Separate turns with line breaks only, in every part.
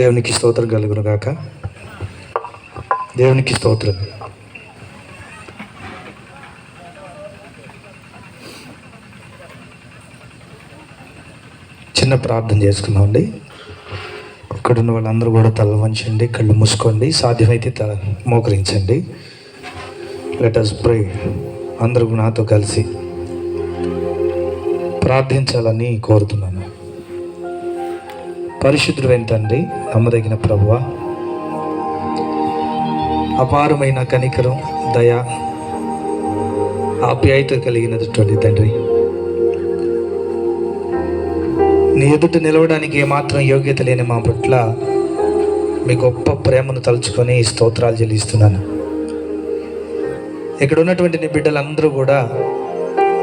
దేవునికి స్తోత్రం కలుగును గాక. దేవునికి స్తోత్రం. చిన్న ప్రార్థన చేసుకుందామండి. ఇక్కడ ఉన్న వాళ్ళందరూ కూడా తల వంచండి కళ్ళు మూసుకోండి సాధ్యమైతే తల మోకరించండి. లెట్ ప్రే అందరూ నాతో కలిసి ప్రార్థించాలని కోరుతున్నాను. పరిశుద్ధుడు తండ్రి నమ్మదగిన ప్రభువ. అపారమైన కనికరం దయ ఆప్యాయత కలిగినటువంటి తండ్రి. నీ ఎదుట నిలవడానికి ఏమాత్రం యోగ్యత లేని మా పట్ల మీ గొప్ప ప్రేమను తలుచుకొని ఈ స్తోత్రాలు చెల్లిస్తున్నాను. ఇక్కడ ఉన్నటువంటి నీ బిడ్డలందరూ కూడా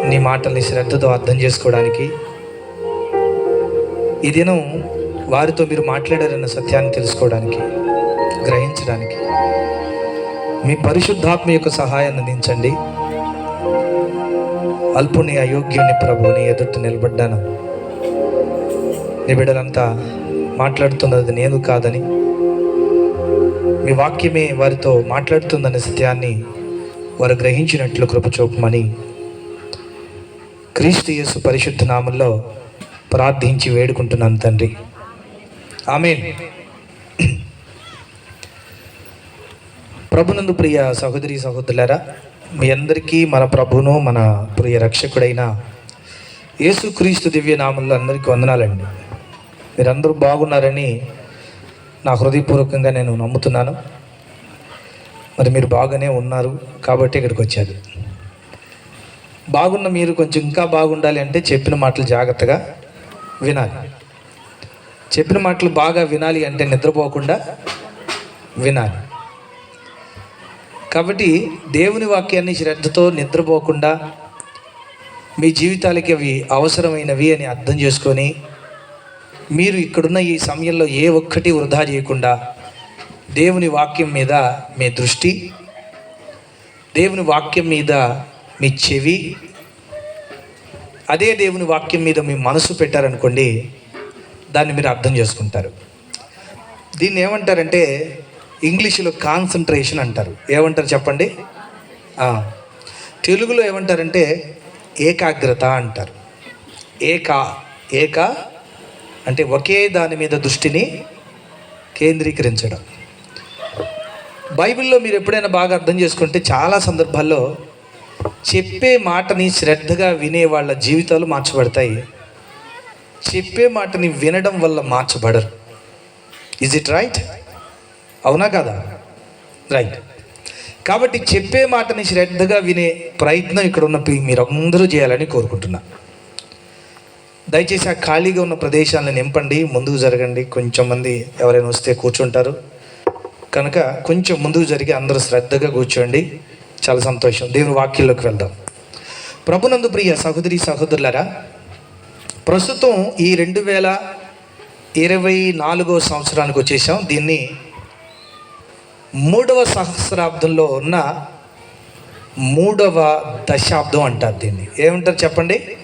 నీ మాటల్ని శ్రద్ధతో అర్థం చేసుకోవడానికి ఈ దినం వారితో మీరు మాట్లాడారన్న సత్యాన్ని తెలుసుకోవడానికి గ్రహించడానికి. మీ పరిశుద్ధాత్మ యొక్క సహాయాన్ని అందించండి. అల్పుని అయోగ్యుని ప్రభుని ఎదుట నిలబడ్డాను. నీ బిడ్డలంతా మాట్లాడుతున్నది నేను కాదని మీ వాక్యమే వారితో మాట్లాడుతుందనే సత్యాన్ని వారు గ్రహించినట్లు కృపచూపమని క్రీస్తు యేసు పరిశుద్ధ నామంలో ప్రార్థించి వేడుకుంటున్నాను తండ్రి. ఆమె ప్రభునందు ప్రియ సహోదరి సహోదరులారా మీ అందరికీ మన ప్రభును మన ప్రియ రక్షకుడైన యేసుక్రీస్తు దివ్య నామంలో అందరికీ వందనాలండి. మీరందరూ బాగున్నారని నా హృదయపూర్వకంగా నేను నమ్ముతున్నాను. మరి మీరు బాగానే ఉన్నారు కాబట్టి ఇక్కడికి వచ్చారు. బాగున్న మీరు కొంచెం ఇంకా బాగుండాలి అంటే చెప్పిన మాటలు జాగ్రత్తగా వినాలి. చెప్పిన మాటలు బాగా వినాలి అంటే నిద్రపోకుండా వినాలి. కాబట్టి దేవుని వాక్యాన్ని శ్రద్ధతో నిద్రపోకుండా మీ జీవితాలకి అవి అవసరమైనవి అని అర్థం చేసుకొని మీరు ఇక్కడున్న ఈ సమయంలో ఏ ఒక్కటి వృధా చేయకుండా దేవుని వాక్యం మీద మీ దృష్టి దేవుని వాక్యం మీద మీ చెవి అదే దేవుని వాక్యం మీద మీ మనసు పెట్టారనుకోండి దాన్ని మీరు అర్థం చేసుకుంటారు. దీన్ని ఏమంటారంటే ఇంగ్లీషులో కాన్సన్ట్రేషన్ అంటారు. ఏమంటారు చెప్పండి? తెలుగులో ఏమంటారంటే ఏకాగ్రత అంటారు. ఏకా ఏక అంటే ఒకే దాని మీద దృష్టిని కేంద్రీకరించడం. బైబిల్లో మీరు ఎప్పుడైనా బాగా అర్థం చేసుకుంటే చాలా సందర్భాల్లో చెప్పే మాటని శ్రద్ధగా వినే వాళ్ళ జీవితాలు మార్చబడతాయి. చెప్పే మాటని వినడం వల్ల మార్చబడరు. ఇజ్ ఇట్ రైట్ అవునా కదా? రైట్ కాబట్టి చెప్పే మాటని శ్రద్ధగా వినే ప్రయత్నం ఇక్కడ ఉన్న మీరు మీరందరూ చేయాలని కోరుకుంటున్నా. దయచేసి ఆ ఖాళీగా ఉన్న ప్రదేశాలను నింపండి ముందుకు జరగండి. కొంచెం మంది ఎవరైనా వస్తే కూర్చుంటారు. కనుక కొంచెం ముందుకు జరిగి అందరూ శ్రద్ధగా కూర్చోండి. చాలా సంతోషం. దేవుని వాక్యంలోకి వెళ్దాం. ప్రభునందు ప్రియ సహోదరి సహోదరులారా ప్రస్తుతం ఈ రెండు వేల ఇరవై నాలుగో సంవత్సరానికి వచ్చేసాం. దీన్ని మూడవ సహస్రాబ్దంలో ఉన్న మూడవ దశాబ్దం అంటారు దీన్ని. ఏమంటారు చెప్పండి?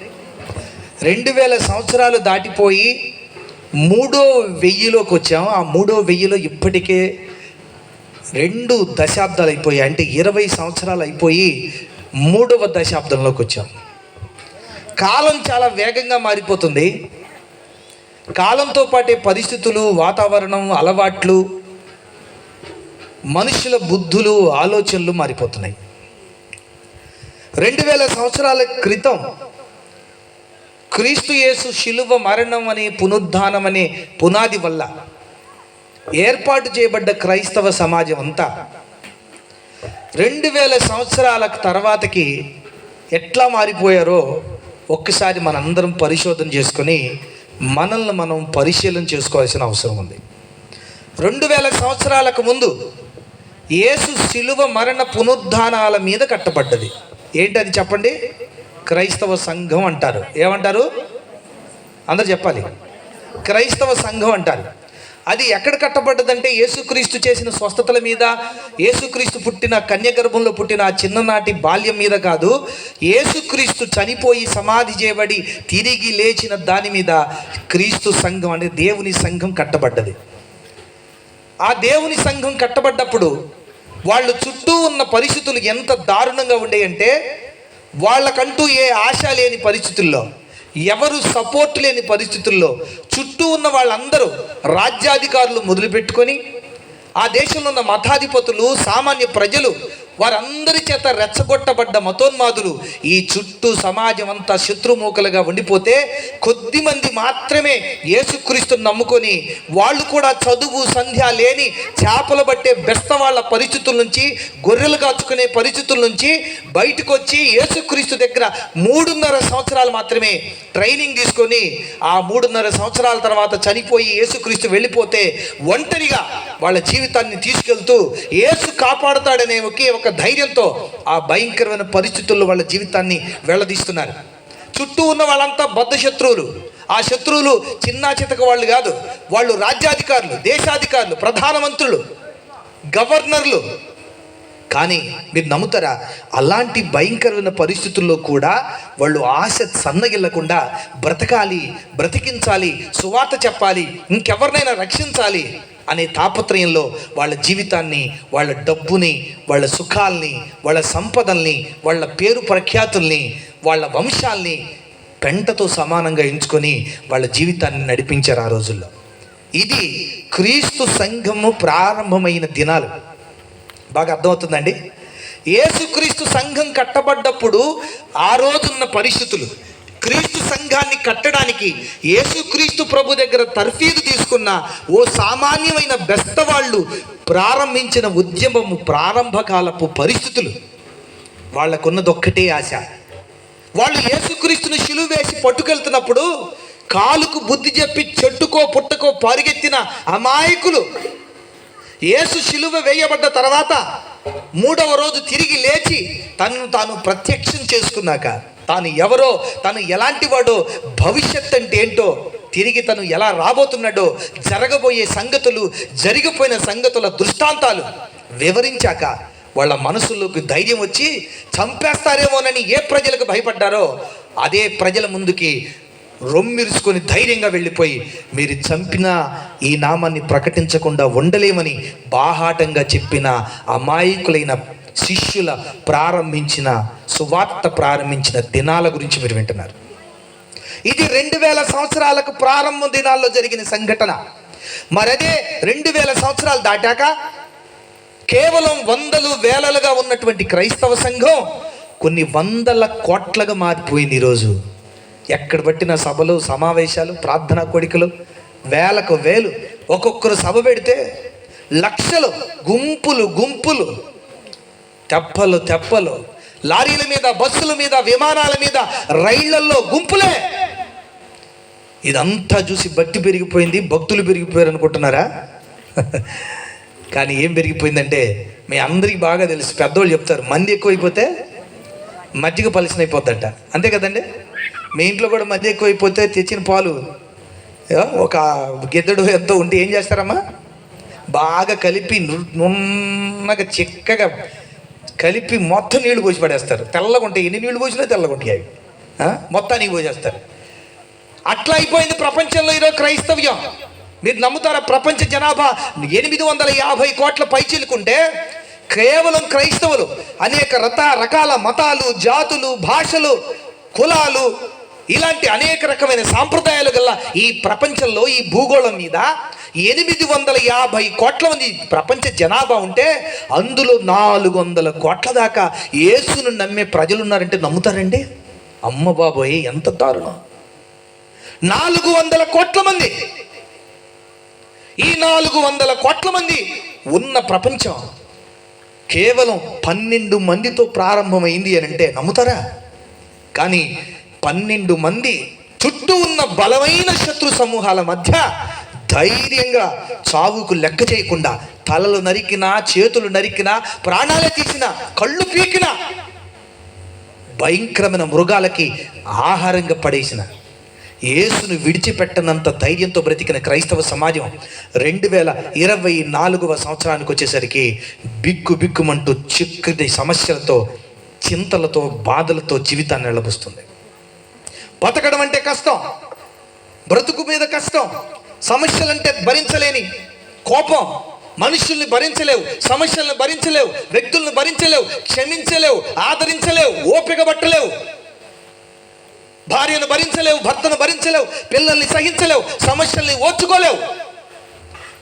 రెండు వేల సంవత్సరాలు దాటిపోయి మూడో వెయ్యిలోకి వచ్చాము ఆ మూడో వెయ్యిలో ఇప్పటికే రెండు దశాబ్దాలు అయిపోయాయి. అంటే ఇరవై సంవత్సరాలు అయిపోయి మూడవ దశాబ్దంలోకి వచ్చాం. కాలం చాలా వేగంగా మారిపోతుంది. కాలంతో పాటే పరిస్థితులు వాతావరణం అలవాట్లు మనుషుల బుద్ధులు ఆలోచనలు మారిపోతున్నాయి. రెండు వేల సంవత్సరాల క్రితం క్రీస్తు యేసు శిలువ మరణం అనే పునరుద్ధానం అనే పునాది వల్ల ఏర్పాటు చేయబడ్డ క్రైస్తవ సమాజం అంతా రెండు వేల సంవత్సరాల తర్వాతకి ఎట్లా మారిపోయారో ఒక్కసారి మనందరం పరిశోధన చేసుకొని మనల్ని మనం పరిశీలన చేసుకోవాల్సిన అవసరం ఉంది. రెండు వేల సంవత్సరాలకు ముందు యేసు శిలువ మరణ పునరుద్ధానాల మీద కట్టబడ్డది. ఏంటి అది చెప్పండి? క్రైస్తవ సంఘం అంటారు. ఏమంటారు? అందరు చెప్పాలి. క్రైస్తవ సంఘం అంటారు. అది ఎక్కడ కట్టబడ్డదంటే యేసుక్రీస్తు చేసిన స్వస్థతల మీద. యేసుక్రీస్తు పుట్టిన కన్యగర్భంలో పుట్టిన ఆ చిన్ననాటి బాల్యం మీద కాదు. యేసుక్రీస్తు చనిపోయి సమాధి చేయబడి తిరిగి లేచిన దాని మీద క్రీస్తు సంఘం అనే దేవుని సంఘం కట్టబడ్డది. ఆ దేవుని సంఘం కట్టబడ్డప్పుడు వాళ్ళు చుట్టూ ఉన్న పరిస్థితులు ఎంత దారుణంగా ఉండేయంటే వాళ్ళకంటూ ఏ ఆశ లేని పరిస్థితుల్లో ఎవరు సపోర్ట్ లేని పరిస్థితుల్లో చుట్టూ ఉన్న వాళ్ళందరూ రాజ్యాధికారులు మొదలుపెట్టుకొని ఆ దేశంలో ఉన్న మతాధిపతులు సామాన్య ప్రజలు వారందరి చేత రెచ్చగొట్టబడ్డ మతోన్మాదులు ఈ చుట్టూ సమాజం అంతా శత్రుమూకలుగా ఉండిపోతే కొద్ది మంది మాత్రమే యేసుక్రీస్తుని నమ్ముకొని వాళ్ళు కూడా చదువు సంధ్య లేని చేపలు పట్టే బెస్త వాళ్ళ పరిస్థితుల నుంచి గొర్రెలు కాచుకునే పరిస్థితుల నుంచి బయటకు వచ్చి యేసుక్రీస్తు దగ్గర మూడున్నర సంవత్సరాలు మాత్రమే ట్రైనింగ్ తీసుకొని ఆ మూడున్నర సంవత్సరాల తర్వాత చనిపోయి యేసుక్రీస్తు వెళ్ళిపోతే ఒంటరిగా వాళ్ళ జీవితాన్ని తీసుకెళ్తూ యేసు కాపాడుతాడనే ఒకే ఒక ధైర్యంతో ఆ భయంకరమైన పరిస్థితుల్లో వాళ్ళ జీవితాన్ని వెళ్ళదీస్తున్నారు చుట్టూ ఉన్న వాళ్ళంతా బద్ధ శత్రువులు. ఆ శత్రువులు చిన్నా చితక వాళ్ళు కాదు. వాళ్ళు రాజ్యాధికారులు దేశాధికారులు ప్రధానమంత్రులు గవర్నర్లు. కానీ మీరు నమ్ముతారా? అలాంటి భయంకరమైన పరిస్థితుల్లో కూడా వాళ్ళు ఆశ సన్నగిల్లకుండా బ్రతకాలి బ్రతికించాలి సువార్త చెప్పాలి ఇంకెవరినైనా రక్షించాలి. అనే తాపత్రయంలో వాళ్ళ జీవితాన్ని వాళ్ళ డబ్బుని వాళ్ళ సుఖాల్ని వాళ్ళ సంపదల్ని వాళ్ళ పేరు ప్రఖ్యాతుల్ని వాళ్ళ వంశాల్ని పెంటతో సమానంగా ఎంచుకొని వాళ్ళ జీవితాన్ని నడిపించారు ఆ రోజుల్లో. ఇది క్రీస్తు సంఘము ప్రారంభమైన దినాలు. బాగా అర్థమవుతుందండి? యేసుక్రీస్తు సంఘం కట్టబడ్డప్పుడు ఆ రోజున్న పరిస్థితులు. క్రీస్తు సంఘాన్ని కట్టడానికి యేసుక్రీస్తు ప్రభు దగ్గర తర్ఫీదు తీసుకున్న ఓ సామాన్యమైన బెస్తవాళ్ళు ప్రారంభించిన ఉద్యమము ప్రారంభకాలపు పరిస్థితులు. వాళ్ళకున్నదొక్కటే ఆశ. వాళ్ళు యేసుక్రీస్తును శిలువ వేసి పట్టుకెళ్తున్నప్పుడు కాలుకు బుద్ధి చెప్పి చెట్టుకో పుట్టకో పరిగెత్తిన అమాయకులు యేసు శిలువ వేయబడ్డ తర్వాత మూడవ రోజు తిరిగి లేచి తనను తాను ప్రత్యక్షం చేసుకున్నాక తాను ఎవరో తను ఎలాంటి వాడో భవిష్యత్ అంటే ఏంటో తిరిగి తను ఎలా రాబోతున్నాడో జరగబోయే సంగతులు జరిగిపోయిన సంగతుల దృష్టాంతాలు వివరించాక వాళ్ళ మనసులోకి ధైర్యం వచ్చి చంపేస్తారేమోనని ఏ ప్రజలకు భయపడ్డారో అదే ప్రజల ముందుకి రొమ్మిరుచుకొని ధైర్యంగా వెళ్ళిపోయి మీరు చంపిన ఈ నామాన్ని ప్రకటించకుండా ఉండలేమని బాహాటంగా చెప్పిన అమాయకులైన శిష్యుల ప్రారంభించిన సువార్త ప్రారంభించిన దినాల గురించి మీరు వింటున్నారు. ఇది రెండు వేల సంవత్సరాలకు ప్రారంభ దినాల్లో జరిగిన సంఘటన. మరదే రెండు వేల సంవత్సరాలు దాటాక కేవలం వందలు వేలలుగా ఉన్నటువంటి క్రైస్తవ సంఘం కొన్ని వందల కోట్లుగా మారిపోయింది ఈరోజు. ఎక్కడ పట్టిన సభలు సమావేశాలు ప్రార్థనా కోడికలు వేలకు వేలు ఒక్కొక్కరు సభ పెడితే లక్షలు గుంపులు గుంపులు తెప్పలు తెప్పలు. లారీల మీద బస్సుల మీద విమానాల మీద రైళ్ళల్లో గుంపులే. ఇదంతా చూసి భక్తి పెరిగిపోయింది భక్తులు పెరిగిపోయారు అనుకుంటున్నారా? కానీ ఏం పెరిగిపోయిందంటే మీ అందరికీ బాగా తెలుసు పెద్దోళ్ళు చెప్తారు మంది ఎక్కువైపోతే మజ్జిగ పలిసిన అయిపోద్దట. అంతే కదండి? మీ ఇంట్లో కూడా మధ్య ఎక్కువైపోతే తెచ్చిన పాలు ఒక గిద్దడు ఎంతో ఉంటే ఏం చేస్తారమ్మా? బాగా కలిపి నున్నగా చిక్కగా కలిపి మొత్తం నీళ్ళు పోసి పడేస్తారు. తెల్లగుంటాయి ఎన్ని నీళ్ళు పోసినా తెల్లగుంటాయి అవి. మొత్తానికి పోసేస్తారు. అట్లా అయిపోయింది ప్రపంచంలో ఈరోజు క్రైస్తవ్యం. మీరు నమ్ముతారా? ప్రపంచ జనాభా ఎనిమిది వందల యాభై కోట్ల పైచిలుకుంటే కేవలం క్రైస్తవులు అనేక రత రకాల మతాలు జాతులు భాషలు కులాలు ఇలాంటి అనేక రకమైన సాంప్రదాయాలు గల ఈ ప్రపంచంలో ఈ భూగోళం మీద ఎనిమిది వందల యాభై కోట్ల మంది ప్రపంచ జనాభా ఉంటే అందులో నాలుగు వందల కోట్ల దాకా యేసును నమ్మే ప్రజలు ఉన్నారంటే నమ్ముతారండి? అమ్మ బాబోయ్ ఎంత దారుణం. నాలుగు వందల కోట్ల మంది. ఈ నాలుగు వందల కోట్ల మంది ఉన్న ప్రపంచం కేవలం పన్నెండు మందితో ప్రారంభమైంది అని అంటే నమ్ముతారా? కానీ పన్నెండు మంది చుట్టూ ఉన్న బలమైన శత్రు సమూహాల మధ్య ధైర్యంగా చావుకు లెక్క చేయకుండా తలలు నరికినా చేతులు నరికినా ప్రాణాలే తీసిన కళ్ళు పీకిన భయంకరమైన మృగాలకి ఆహారంగా పడేసిన యేసును విడిచిపెట్టనంత ధైర్యంతో బ్రతికిన క్రైస్తవ సమాజం రెండు వేల ఇరవై నాలుగవ సంవత్సరానికి వచ్చేసరికి బిక్కు బిక్కుమంటూ చిక్కటి సమస్యలతో చింతలతో బాధలతో జీవితాన్ని నిలబుస్తుంది బతకడం అంటే కష్టం. బ్రతుకు మీద కష్టం. సమస్యలంటే భరించలేని కోపం. మనుషుల్ని భరించలేవు సమస్యలను భరించలేవు వ్యక్తులను భరించలేవు క్షమించలేవు ఆదరించలేవు ఓపిక పట్టలేవు. భార్యను భరించలేవు భర్తను భరించలేవు పిల్లల్ని సహించలేవు సమస్యల్ని ఓర్చుకోలేవు.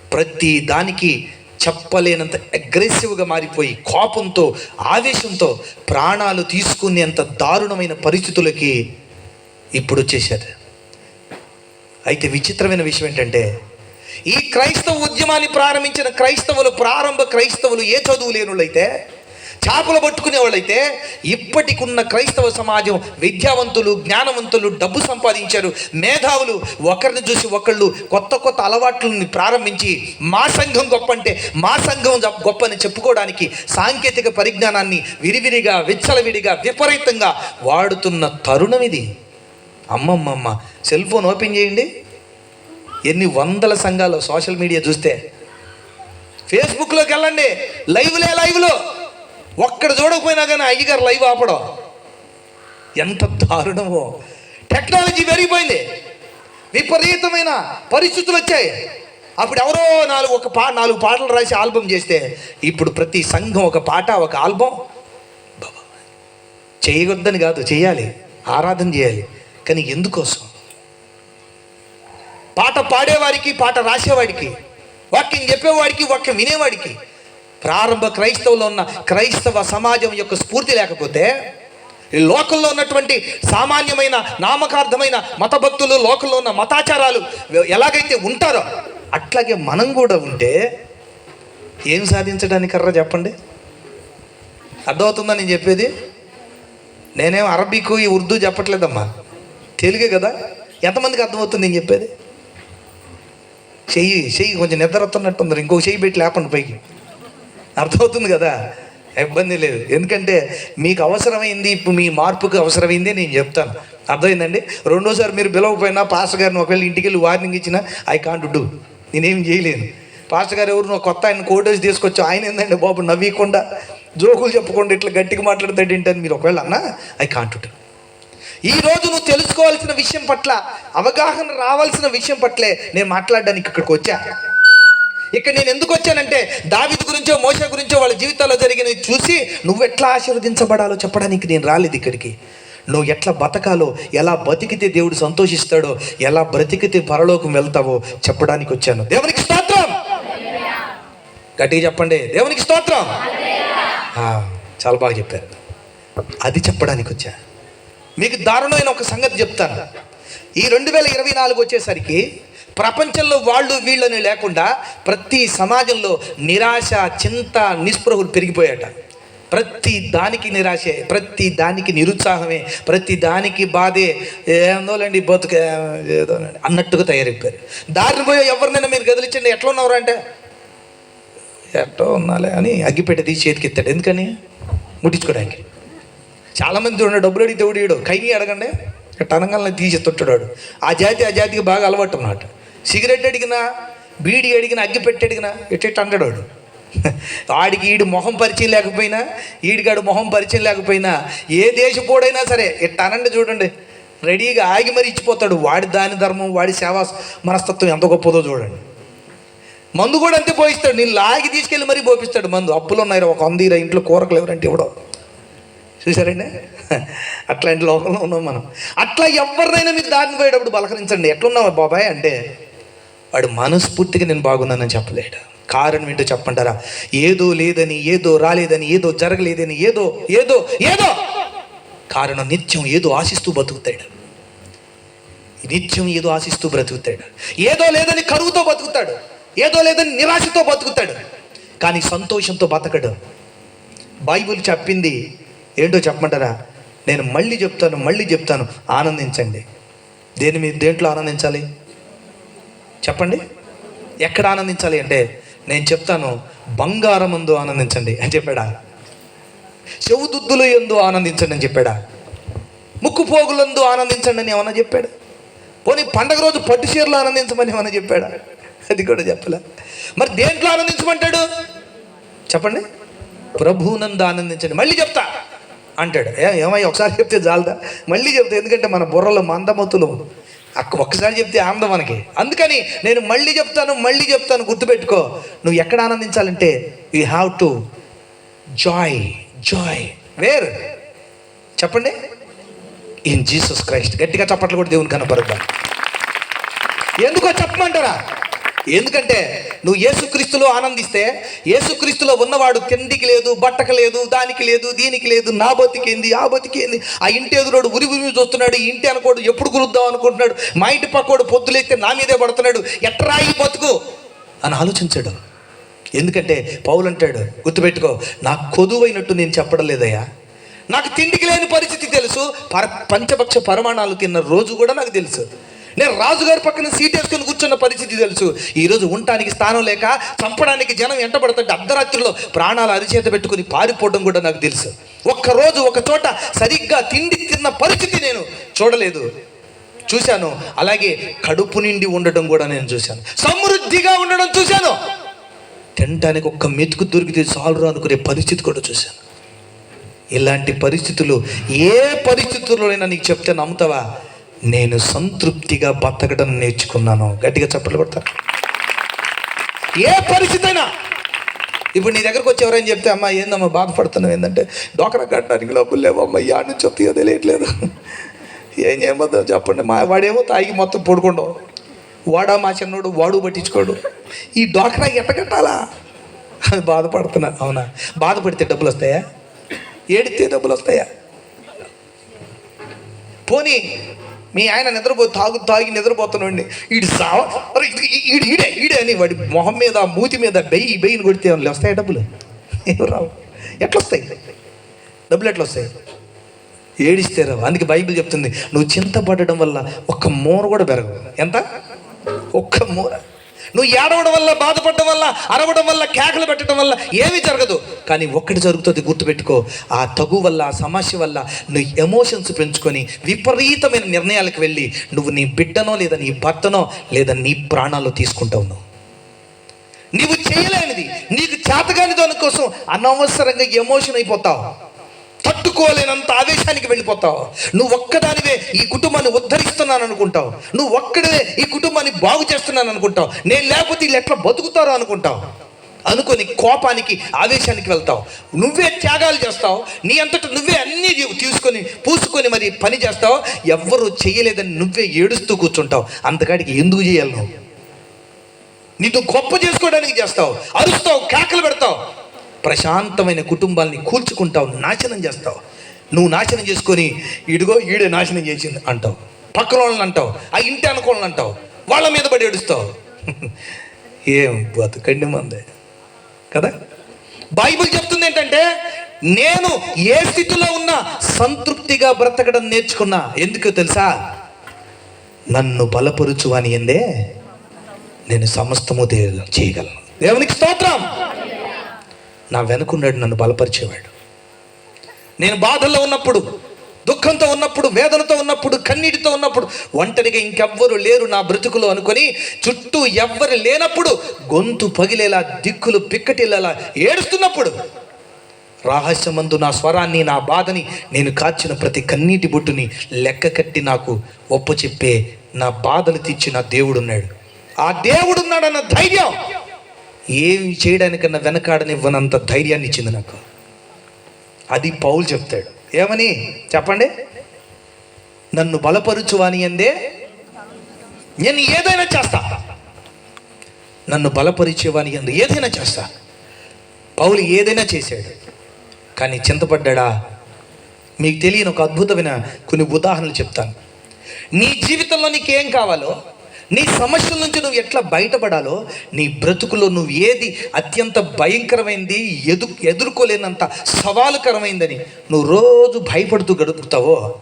ప్రతి దానికి చెప్పలేనంత అగ్రెసివ్గా మారిపోయి కోపంతో ఆవేశంతో ప్రాణాలు తీసుకునేంత దారుణమైన పరిస్థితులకి ఇప్పుడు వచ్చేసారు అయితే విచిత్రమైన విషయం ఏంటంటే ఈ క్రైస్తవ ఉద్యమాన్ని ప్రారంభించిన క్రైస్తవులు ప్రారంభ క్రైస్తవులు ఏ చదువు లేనులైతే చేపలు పట్టుకునే వాళ్ళైతే ఇప్పటికున్న క్రైస్తవ సమాజం విద్యావంతులు జ్ఞానవంతులు డబ్బు సంపాదించారు మేధావులు ఒకరిని చూసి ఒకళ్ళు కొత్త కొత్త అలవాట్లని ప్రారంభించి మా సంఘం గొప్ప అంటే మా సంఘం గొప్ప అని చెప్పుకోవడానికి సాంకేతిక పరిజ్ఞానాన్ని విరివిరిగా విచ్చలవిడిగా విపరీతంగా వాడుతున్న తరుణం ఇది. అమ్మమ్మమ్మ సెల్ ఫోన్ ఓపెన్ చేయండి. ఎన్ని వందల సంఘాలు సోషల్ మీడియా చూస్తే. ఫేస్బుక్లోకి వెళ్ళండి లైవ్లే లైవ్లో ఒక్కడ చూడకపోయినా కానీ అయ్యగారు లైవ్ ఆపడం. ఎంత దారుణమో. టెక్నాలజీ పెరిగిపోయింది. విపరీతమైన పరిస్థితులు వచ్చాయి. అప్పుడు ఎవరో నాలుగు ఒక పా నాలుగు పాటలు రాసి ఆల్బమ్ చేస్తే ఇప్పుడు ప్రతి సంఘం ఒక పాట ఒక ఆల్బమ్. చేయవద్దని కాదు చేయాలి. ఆరాధన చేయాలి. కానీ ఎందుకోసం? పాట పాడేవాడికి పాట రాసేవాడికి వాక్యం చెప్పేవాడికి వాక్యం వినేవాడికి ప్రారంభ క్రైస్తవులో ఉన్న క్రైస్తవ సమాజం యొక్క స్ఫూర్తి లేకపోతే ఈ లోకంలో ఉన్నటువంటి సామాన్యమైన నామకార్థమైన మతభక్తులు లోకంలో ఉన్న మతాచారాలు ఎలాగైతే ఉంటారో అట్లాగే మనం కూడా ఉంటే ఏం సాధించడానికి కర్ర చెప్పండి? అర్థమవుతుందా నేను చెప్పేది? నేనేం అరబీకు ఈ ఉర్దూ చెప్పట్లేదమ్మా. తెలుగే కదా? ఎంతమందికి అర్థమవుతుంది నేను చెప్పేది? చెయ్యి చెయ్యి కొంచెం నిద్రతున్నట్టుంది ఇంకొక చెయ్యి పెట్టి లేపండి పైకి. అర్థమవుతుంది కదా? ఇబ్బంది లేదు. ఎందుకంటే మీకు అవసరమైంది ఇప్పుడు మీ మార్పుకి అవసరమైంది నేను చెప్తాను. అర్థమైందండి? రెండోసారి మీరు పిలవకపోయినా పాస్టర్ గారిని ఒకవేళ ఇంటికి వెళ్ళి వార్నింగ్ ఇచ్చినా ఐ కాంట్ డూ. నేనేం చేయలేను. పాస్టర్ గారు ఎవరు నువ్వు కొత్త ఆయన కోటేసి తీసుకొచ్చి ఆయన ఏందండి బాబు నవ్వకుండా జోకులు చెప్పకుండా ఇట్లా గట్టిగా మాట్లాడతాడు ఏంటని మీరు ఒకవేళ అన్నా ఐ కాంట్ డూ. ఈ రోజు నువ్వు తెలుసుకోవాల్సిన విషయం పట్ల అవగాహన రావాల్సిన విషయం పట్లే నేను మాట్లాడడానికి ఇక్కడికి వచ్చా. ఇక్కడ నేను ఎందుకు వచ్చానంటే దావిది గురించో మోస గురించో వాళ్ళ జీవితాల్లో జరిగినవి చూసి నువ్వు ఎట్లా ఆశీర్వదించబడాలో చెప్పడానికి నేను రాలేదు ఇక్కడికి. నువ్వు ఎట్లా బతకాలో ఎలా బతికితే దేవుడు సంతోషిస్తాడో ఎలా బ్రతికితే పరలోకం వెళ్తావో చెప్పడానికి వచ్చాను. దేవునికి స్తోత్రం! గట్టిగా చెప్పండి దేవునికి స్తోత్రం! చాలా బాగా చెప్పారు. అది చెప్పడానికి వచ్చా. మీకు దారుణమైన ఒక సంగతి చెప్తాను. ఈ రెండు వేల ఇరవై నాలుగు వచ్చేసరికి ప్రపంచంలో వాళ్ళు వీళ్ళని లేకుండా ప్రతి సమాజంలో నిరాశ చింత నిస్పృహలు పెరిగిపోయాట ప్రతి దానికి నిరాశే ప్రతి దానికి నిరుత్సాహమే ప్రతి దానికి బాధే. ఏందోలండి బతుక ఏదోనండి అన్నట్టుగా తయారైపోయారు. దారిని పోయే ఎవరినైనా మీరు గదిలించండి ఎట్లా ఉన్నవారు అంటే? ఎట్లా ఉన్నాలే అని అగ్గిపెట్టి తీసి చేతికి ఎత్తాడు. ఎందుకని? ముట్టించుకోవడానికి చాలామంది చూడండి డబ్బులు అడిగితే ఎవడు కైని అడగండి. టనంగాలను తీసి తొట్టడాడు. ఆ జాతి ఆ జాతికి బాగా అలవాటు అన్నమాట. సిగరెట్ అడిగినా బీడి అడిగినా అగ్గి పెట్టి అడిగినా ఎట్టెట్ అంటాడు. వాడు వాడికి ఈడు మొహం పరిచయం లేకపోయినా ఈడికాడు మొహం పరిచయం లేకపోయినా ఏ దేశపోడైనా సరే ఇట్ట అనండి చూడండి. రెడీగా ఆగి మరి ఇచ్చిపోతాడు. వాడి దాని ధర్మం వాడి సేవా మనస్తత్వం ఎంత గొప్పదో చూడండి. మందు కూడా అంతే పోయిస్తాడు. నేను లాగి తీసుకెళ్ళి మరీ పోపిస్తాడు. మందు అప్పులు ఉన్నాయి ఒక వంద ఇంట్లో కూరకలు ఎవరంటే ఇవ్వడం చూసారండి అట్లాంటి లోకంలో ఉన్నాం మనం. అట్లా ఎవరినైనా మీరు దారిని పోయేటప్పుడు బలకరించండి ఎట్లున్నావు బాబాయ్? అంటే వాడు మనస్ఫూర్తిగా నేను బాగున్నానని చెప్పలేడు. కారణం ఏంటో చెప్పంటారా? ఏదో లేదని ఏదో రాలేదని ఏదో జరగలేదని ఏదో ఏదో ఏదో! కారణం నిత్యం ఏదో ఆశిస్తూ బతుకుతాడు. నిత్యం ఏదో ఆశిస్తూ బ్రతుకుతాడు. ఏదో లేదని కరువుతో బతుకుతాడు. ఏదో లేదని నిరాశతో బతుకుతాడు. కానీ సంతోషంతో బతకడు. బైబిల్ చెప్పింది ఏంటో చెప్పమంటారా? నేను మళ్ళీ చెప్తాను మళ్ళీ చెప్తాను. ఆనందించండి. దేని మీద దేంట్లో ఆనందించాలి? చెప్పండి. ఎక్కడ ఆనందించాలి అంటే నేను చెప్తాను బంగారం అందు ఆనందించండి అని చెప్పాడా? చెవుదుద్దులు ఎందు ఆనందించండి అని చెప్పాడా? ముక్కు పోగులందు ఆనందించండి అని ఏమన్నా చెప్పాడు? పోనీ పండగ రోజు పట్టు చీరలు ఆనందించమని ఏమన్నా చెప్పాడా? అది కూడా చెప్పలే. మరి దేంట్లో ఆనందించమంటాడు? చెప్పండి. ప్రభువునందు ఆనందించండి. మళ్ళీ చెప్తా. అంటాడు. ఏ ఏమయ్య ఒకసారి చెప్తే చాలదా? మళ్ళీ చెప్తా ఎందుకంటే మన బుర్రలో మందమతులు అక్క ఒక్కసారి చెప్తే ఆనందం మనకి. అందుకని నేను మళ్ళీ చెప్తాను మళ్ళీ చెప్తాను గుర్తుపెట్టుకో. నువ్వు ఎక్కడ ఆనందించాలంటే you have to joy joy where. చెప్పండి. ఇన్ జీసస్ క్రైస్ట్ గట్టిగా చప్పట్లు కూడా దేవుని కనపరుద్దాం. ఎందుకో చెప్పమంటారా? ఎందుకంటే నువ్వు యేసుక్రీస్తులో ఆనందిస్తే యేసుక్రీస్తులో ఉన్నవాడు తిండికి లేదు బట్టకు లేదు దానికి లేదు దీనికి లేదు నా బతికేంది ఆ బతికేంది ఆ ఇంటి ఎదురోడు ఉరి ఉరి చూస్తున్నాడు ఈ ఇంటి అనుకోడు ఎప్పుడు కురుద్దాం అనుకుంటున్నాడు మా ఇంటి పక్కోడు పొద్దులేస్తే నా మీదే పడుతున్నాడు ఎట్రా ఈ బతుకు? అని ఆలోచించాడు. ఎందుకంటే పౌలు అంటాడు గుర్తుపెట్టుకో నాకు కొదువైనట్టు నేను చెప్పడం లేదయ్యా. నాకు తిండికి లేని పరిస్థితి తెలుసు పర పంచపక్ష పరమాణాలు తిన్న రోజు కూడా నాకు తెలుసు. నేను రాజుగారి పక్కన సీట్ వేసుకొని కూర్చున్న పరిస్థితి తెలుసు. ఈరోజు ఉండటానికి స్థానం లేక చంపడానికి జనం ఎంటబడుతుంటే అర్ధరాత్రిలో ప్రాణాలు అరిచేత పెట్టుకుని పారిపోవడం కూడా నాకు తెలుసు. ఒక్కరోజు ఒక చోట సరిగ్గా తిండి తిన్న పరిస్థితి నేను చూడలేదు. చూశాను. అలాగే కడుపు నిండి ఉండడం కూడా నేను చూశాను. సమృద్ధిగా ఉండడం చూశాను. తినటానికి ఒక్క మెతుకు దొరికితే చాలు అనుకునే పరిస్థితి కూడా చూశాను. ఇలాంటి పరిస్థితులు ఏ పరిస్థితుల్లోనైనా నీకు చెప్తే నమ్ముతావా? నేను సంతృప్తిగా బతకడం నేర్చుకున్నాను. గట్టిగా చప్పట్లు కొడతా ఏ పరిస్థితి అయినా. ఇప్పుడు నీ దగ్గరకు వచ్చి ఎవరైనా చెప్తే అమ్మా ఏందమ్మా బాధపడుతున్నావు? ఏంటంటే డోకరా కట్టడానికి లోపల లేవమ్మా యాడ్ నుంచి వస్తాయో తెలియట్లేదు. ఏం చేయబోద్దాం చెప్పండి. మా వాడేమో తాగి మొత్తం పడుకోండు. వాడా మా చిన్నోడు వాడు పట్టించుకోడు. ఈ డోకరా ఎట్ట కట్టాలా? అది బాధపడుతున్నా. అవునా? బాధపడితే డబ్బులు వస్తాయా? ఏడితే డబ్బులు వస్తాయా? పోనీ మీ ఆయన నిద్రపో తాగు తాగి నిద్రపోతున్నాండి ఈడు సావ ఈడు ఈడే ఈడే అని వాడి మొహం మీద మూతి మీద బెయ్యి బెయ్యిని కొడితే వస్తాయి డబ్బులు? ఏం రావు. ఎట్లా వస్తాయి డబ్బులు ఎట్లా వస్తాయి ఏడిస్తే రావు. అందుకే బైబిల్ చెప్తుంది నువ్వు చింతపడడం వల్ల ఒక్క మూర కూడా పెరగవు. ఎంత? ఒక్క మూర. నువ్వు ఏడవడం వల్ల బాధపడడం వల్ల అరవడం వల్ల కేకలు పెట్టడం వల్ల ఏమీ జరగదు. కానీ ఒక్కటి జరుగుతుంది గుర్తుపెట్టుకో. ఆ తగు వల్ల ఆ సమస్య వల్ల నువ్వు ఎమోషన్స్ పెంచుకొని విపరీతమైన నిర్ణయాలకు వెళ్ళి నువ్వు నీ బిడ్డనో లేదా నీ భర్తనో లేదా నీ ప్రాణాలు తీసుకుంటావు నువ్వు. నీవు చేయలేనిది. నీకు చేతగాని దాని కోసం అనవసరంగా ఎమోషన్ అయిపోతావు. తట్టుకోలేనంత ఆవేశానికి వెళ్ళిపోతావు. నువ్వు ఒక్కదానివే ఈ కుటుంబాన్ని ఉద్ధరిస్తున్నాను అనుకుంటావు నువ్వు ఒక్కడివే ఈ కుటుంబాన్ని బాగు చేస్తున్నాను అనుకుంటావు నేను లేకపోతే వీళ్ళు ఎట్లా బతుకుతారో అనుకుంటావు. అనుకొని కోపానికి ఆవేశానికి వెళ్తావు. నువ్వే త్యాగాలు చేస్తావు. నీ అంతట నువ్వే అన్నీ తీసుకొని పూసుకొని మరి పని చేస్తావు. ఎవ్వరూ చేయలేదని నువ్వే ఏడుస్తూ కూర్చుంటావు. అంతకాడికి ఎందుకు చేయాలి నువ్వు? నీతో గొప్ప చేసుకోవడానికి చేస్తావు. అరుస్తావు కేకలు పెడతావు. ప్రశాంతమైన కుటుంబాల్ని కూల్చుకుంటావు నాశనం చేస్తావు. నువ్వు నాశనం చేసుకొని ఇడిగో ఈడే నాశనం చేసింది అంటావు. పక్కన వాళ్ళని అంటావు ఆ ఇంటి అనుకోవాలని అంటావు. వాళ్ళ మీద పడి ఏడుస్తావు. ఏం బతుకండి మందే. కదా? బైబిల్ చెప్తుంది ఏంటంటే నేను ఏ స్థితిలో ఉన్నా సంతృప్తిగా బ్రతకడం నేర్చుకున్నా. ఎందుకో తెలుసా? నన్ను బలపరుచు అని ఎందే నేను సమస్తము చేయగలను. దేవునికి స్తోత్రం. నా వెనుకున్నాడు నన్ను బలపరిచేవాడు. నేను బాధల్లో ఉన్నప్పుడు దుఃఖంతో ఉన్నప్పుడు వేదనతో ఉన్నప్పుడు కన్నీటితో ఉన్నప్పుడు ఒంటరిగా ఇంకెవ్వరు లేరు నా బ్రతుకులో అనుకొని చుట్టూ ఎవ్వరు లేనప్పుడు గొంతు పగిలేలా దిక్కులు పిక్కటిల్లేలా ఏడుస్తున్నప్పుడు రహస్యమందు నా స్వరాన్ని నా బాధని నేను కాచిన ప్రతి కన్నీటి బొట్టుని లెక్క కట్టి నాకు ఒప్పు చెప్పే నా బాధలు తీర్చి నా దేవుడున్నాడు. ఆ దేవుడున్నాడన్న ధైర్యం ఏమి చేయడానికన్నా వెనకాడనివ్వనంత ధైర్యాన్ని ఇచ్చింది నాకు. అది పౌలు చెప్తాడు. ఏమని? చెప్పండి. నన్ను బలపరుచువాని అందే నేను ఏదైనా చేస్తా. నన్ను బలపరిచేవాని అందు ఏదైనా చేస్తా. పౌలు ఏదైనా చేశాడు. కానీ చింతపడ్డా మీకు తెలియని ఒక అద్భుతమైన కొన్ని ఉదాహరణలు చెప్తాను. నీ జీవితంలో నీకేం కావాలో నీ సమస్యల నుంచి నువ్వు ఎట్లా బయటపడాలో నీ బ్రతుకులో నువ్వు ఏది అత్యంత భయంకరమైంది ఎదు ఎదుర్కోలేనంత సవాలుకరమైందని నువ్వు రోజు భయపడుతూ గడుపుతావో?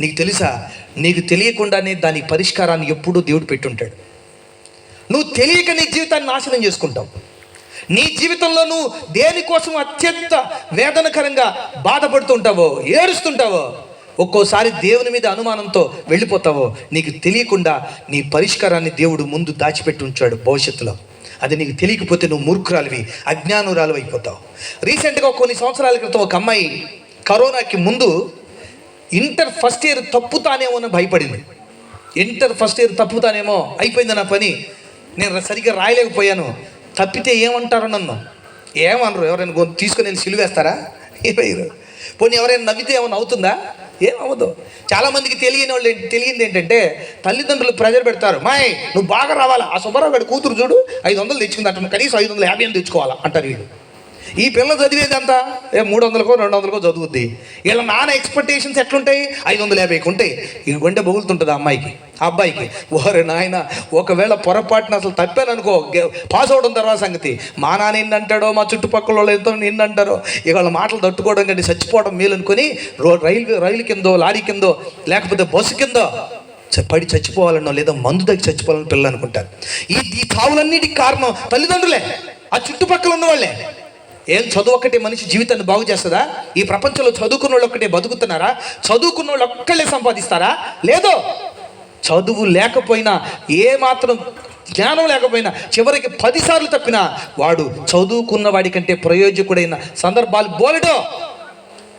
నీకు తెలుసా? నీకు తెలియకుండానే దాని పరిష్కారాన్ని ఎప్పుడూ దేవుడు పెట్టుంటాడు. నువ్వు తెలియక నీ జీవితాన్ని నాశనం చేసుకుంటావు. నీ జీవితంలో నువ్వు దేనికోసం అత్యంత వేదనకరంగా బాధపడుతుంటావో ఏడుస్తుంటావో? ఒక్కోసారి దేవుని మీద అనుమానంతో వెళ్ళిపోతావో నీకు తెలియకుండా నీ పరిష్కారాన్ని దేవుడు ముందు దాచిపెట్టి ఉంచాడు భవిష్యత్తులో. అది నీకు తెలియకపోతే నువ్వు మూర్ఖురాలివి అజ్ఞానురాలు అయిపోతావు. రీసెంట్గా కొన్ని సంవత్సరాల క్రితం ఒక అమ్మాయి కరోనాకి ముందు ఇంటర్ ఫస్ట్ ఇయర్ తప్పుతానేమో అని భయపడింది. ఇంటర్ ఫస్ట్ ఇయర్ తప్పుతానేమో అయిపోయింది నా పని. నేను సరిగ్గా రాయలేకపోయాను. తప్పితే ఏమంటారు నన్ను. ఏమనరు ఎవరైనా తీసుకుని తీసుకొని వెళ్ళి సిలువేస్తారా? ఏమయ్యారు. పోనీ ఎవరైనా నవ్వితే ఏమైనా అవుతుందా? ఏమవ్వదు. చాలామందికి తెలియని వాళ్ళు ఏంటి- తెలియంది ఏంటంటే తల్లిదండ్రులు ప్రెజర్ పెడతారు. మాయ్ నువ్వు బాగా రావాలా? ఆ సుబ్బారావు గారి కూతురు చూడు ఐదు వందలు తెచ్చుకుందంటాను కనీసం ఐదు వందల యాభై అని తెచ్చుకోవాలా? అంటారు వీళ్ళు. ఈ పిల్ల చదివేది అంతా ఏ మూడు వందలకో రెండు వందలకో చదువుద్ది. వీళ్ళ నాన్న ఎక్స్పెక్టేషన్స్ ఎట్లుంటాయి? ఐదు వందల యాభైకి ఉంటాయి ఇవి గుండె బొగులుతుంటుంది ఆ అమ్మాయికి ఆ అబ్బాయికి. ఓరే నాయన ఒకవేళ పొరపాటున అసలు తప్పాననుకో పాస్ అవడం తర్వాత సంగతి. మా నాన్న ఏంటంటాడో అంటాడో మా చుట్టుపక్కల వాళ్ళు ఎంతో నిన్నంటారో ఇవాళ మాటలు తట్టుకోవడం కంటే చచ్చిపోవడం మేలు అనుకొని రో రైలు రైలు కిందో లారీ కిందో లేకపోతే బస్సు కిందో చ- పడి చచ్చిపోవాలనో లేదా మందు తగ్గి చచ్చిపోవాలని పిల్లలు అనుకుంటారు ఈ ఈ చావులన్నిటికి కారణం తల్లిదండ్రులే ఆ చుట్టుపక్కల ఉన్న వాళ్ళే ఏం చదువు ఒక్కటే మనిషి జీవితాన్ని బాగు చేస్తుందా? ఈ ప్రపంచంలో చదువుకున్న వాళ్ళు ఒక్కటే బతుకుతున్నారా? చదువుకున్న వాళ్ళు ఒక్కళ్ళే సంపాదిస్తారా? లేదో చదువు లేకపోయినా ఏ మాత్రం జ్ఞానం లేకపోయినా చివరికి పదిసార్లు తప్పినా వాడు చదువుకున్న వాడికంటే ప్రయోజకుడైన సందర్భాలు బోలెడో.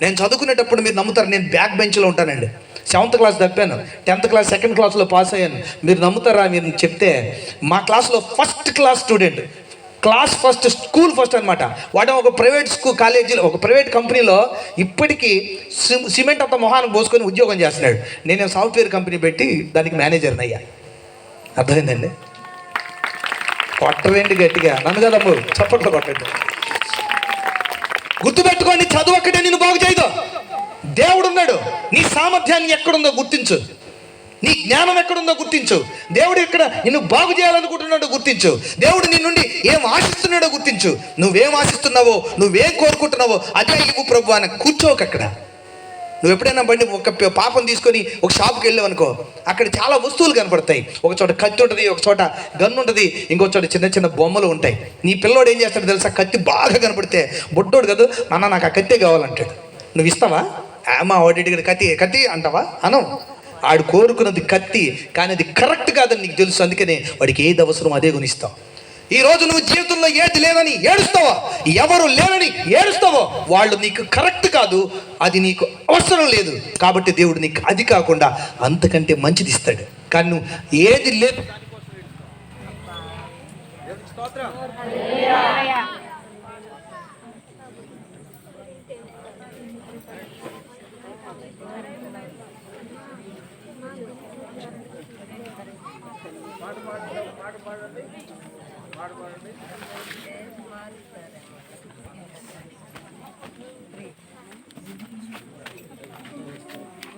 నేను చదువుకునేటప్పుడు మీరు నమ్ముతారు? నేను బ్యాక్ బెంచ్లో ఉంటానండి. సెవెంత్ క్లాస్ తప్పాను. టెన్త్ క్లాస్ సెకండ్ క్లాస్లో పాస్ అయ్యాను. మీరు నమ్ముతారా? మీరు చెప్తే మా క్లాస్లో first class student. Class first school first అనమాట వాడు ఒక ప్రైవేట్ స్కూల్ కాలేజీలో ఒక ప్రైవేట్ కంపెనీలో ఇప్పటికీ సిమెంట్ అంత మొహాన్ని పోసుకొని ఉద్యోగం చేస్తున్నాడు. నేను సాఫ్ట్వేర్ కంపెనీ పెట్టి దానికి మేనేజర్ని అయ్యా అర్థమైందండి? కొట్టవేంటి గట్టిగా? నన్ను కదమ్ము చప్పట్లు కొట్టండి గుర్తుపెట్టుకోండి చదువు ఒక్కటే నేను బాగు చేయదు. దేవుడు ఉన్నాడు నీ సామర్థ్యాన్ని ఎక్కడుందో గుర్తించు. నీ జ్ఞానం ఎక్కడుందో గుర్తించు. దేవుడు ఇక్కడ నిన్ను బాగు చేయాలనుకుంటున్నాడో గుర్తించు. దేవుడు నీ నుండి ఏం ఆశిస్తున్నాడో గుర్తించు. నువ్వేం ఆశిస్తున్నావో నువ్వేం కోరుకుంటున్నావో అదే ఇవ్వు ప్రభు అని కూర్చోక అక్కడ. నువ్వు ఎప్పుడైనా బండి ఒక పాపం తీసుకొని ఒక షాప్కి వెళ్ళావు అనుకో అక్కడ చాలా వస్తువులు కనపడతాయి. ఒక చోట కత్తి ఉంటుంది ఒక చోట గన్ను ఉంటుంది ఇంకో చోట చిన్న చిన్న బొమ్మలు ఉంటాయి. నీ పిల్లోడు ఏం చేస్తాడు తెలుసా? కత్తి బాగా కనపడితే బొడ్డోడు కదా నాన్న నాకు ఆ కత్తే కావాలంటాడు. నువ్వు ఇస్తావా? మా వాడి కత్తి కత్తి అంటావా? అనవు ఆడు కోరుకున్నది కత్తి కానీ అది కరెక్ట్ కాదని నీకు తెలుసు అందుకనే వాడికి ఏది అవసరం అదే కొనిస్తావు ఈ రోజు నువ్వు జీవితంలో ఏది లేదని ఏడుస్తావో? ఎవరు లేరని ఏడుస్తావో? వాళ్ళు నీకు కరెక్ట్ కాదు అది నీకు అవసరం లేదు. కాబట్టి దేవుడు నీకు అది కాకుండా అంతకంటే మంచిది ఇస్తాడు. కానీ నువ్వు ఏది లేదు